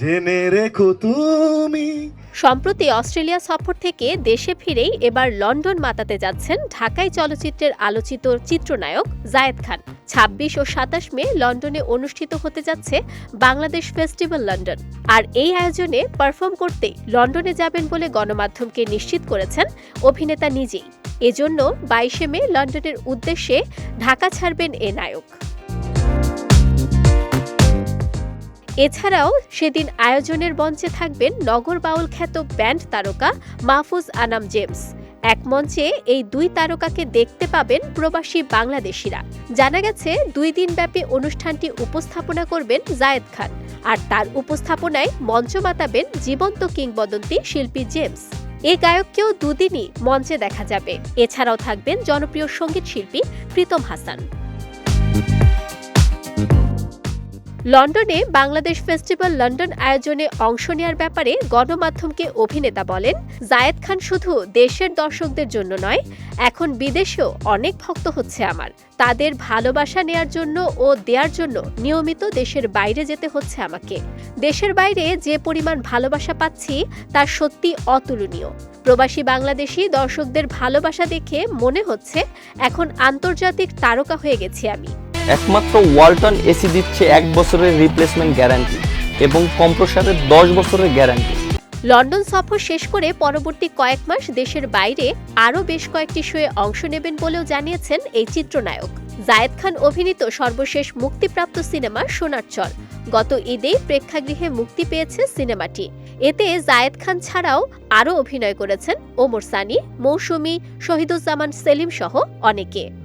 জেনে রেখো তুমি। সম্প্রতি অস্ট্রেলিয়া সফর থেকে দেশে ফিরেই এবার লন্ডন মাতাতে যাচ্ছেন ঢাকাই চলচ্চিত্রের আলোচিত চিত্রনায়ক জায়েদ খান। ছাব্বিশ ও সাতাশ মে লন্ডনে অনুষ্ঠিত হতে যাচ্ছে বাংলাদেশ ফেস্টিভ্যাল লন্ডন। আর এই আয়োজনে পারফর্ম করতেই লন্ডনে যাবেন বলে গণমাধ্যমকে নিশ্চিত করেছেন অভিনেতা নিজেই। এজন্য বাইশে মে লন্ডনের উদ্দেশ্যে ঢাকা ছাড়বেন এ নায়ক। এছাড়াও সেদিন আয়োজনের মঞ্চে থাকবেন নগর বাউল খ্যাত ব্যান্ড তারকা মাহফুজ আনাম জেমস। এক মঞ্চে এই দুই তারকাকে দেখতে পাবেন প্রবাসী বাংলাদেশিরা। জানা গেছে, দুই দিনব্যাপী অনুষ্ঠানটি উপস্থাপনা করবেন জায়েদ খান আর তার উপস্থাপনায় মঞ্চ মাতাবেন জীবন্ত কিংবদন্তি শিল্পী জেমস। এ গায়ককেও দুদিনই মঞ্চে দেখা যাবে। এছাড়াও থাকবেন জনপ্রিয় সংগীত শিল্পী প্রীতম হাসান। লন্ডনে বাংলাদেশ ফেস্টিভ্যাল লন্ডন আয়োজনে অংশ নেওয়ার ব্যাপারে গণমাধ্যমকে অভিনেতা বলেন, জায়েদ খান শুধু দেশের দর্শকদের জন্য নয়, এখন বিদেশেও অনেক ভক্ত হচ্ছে আমার। তাদের ভালোবাসা নেয়ার জন্য ও দেওয়ার জন্য নিয়মিত দেশের বাইরে যেতে হচ্ছে আমাকে। দেশের বাইরে যে পরিমাণ ভালোবাসা পাচ্ছি, তা সত্যি অতুলনীয়। প্রবাসী বাংলাদেশি দর্শকদের ভালোবাসা দেখে মনে হচ্ছে, এখন আন্তর্জাতিক তারকা হয়ে গেছি আমি। একমাত্র ওয়ালটন এসি দিচ্ছে এক বছরের রিপ্লেসমেন্ট গ্যারান্টি এবং কম্প্রসারের দশ বছরের গ্যারান্টি লন্ডন সফর শেষ করে পরবর্তী কয়েক মাস দেশের বাইরে আরও বেশ কয়েকটি শোয়ে অংশ নেবেন বলেও জানিয়েছেন এই চিত্রনায়ক। জায়েদ খান অভিনীত সর্বশেষ মুক্তিপ্রাপ্ত সিনেমা সোনার চর। গত ঈদেই প্রেক্ষাগৃহে মুক্তি পেয়েছে সিনেমাটি। এতে জায়েদ খান ছাড়াও আরও অভিনয় করেছেন ওমর সানি, মৌসুমী, শহীদুজ্জামান সেলিম সহ অনেকে।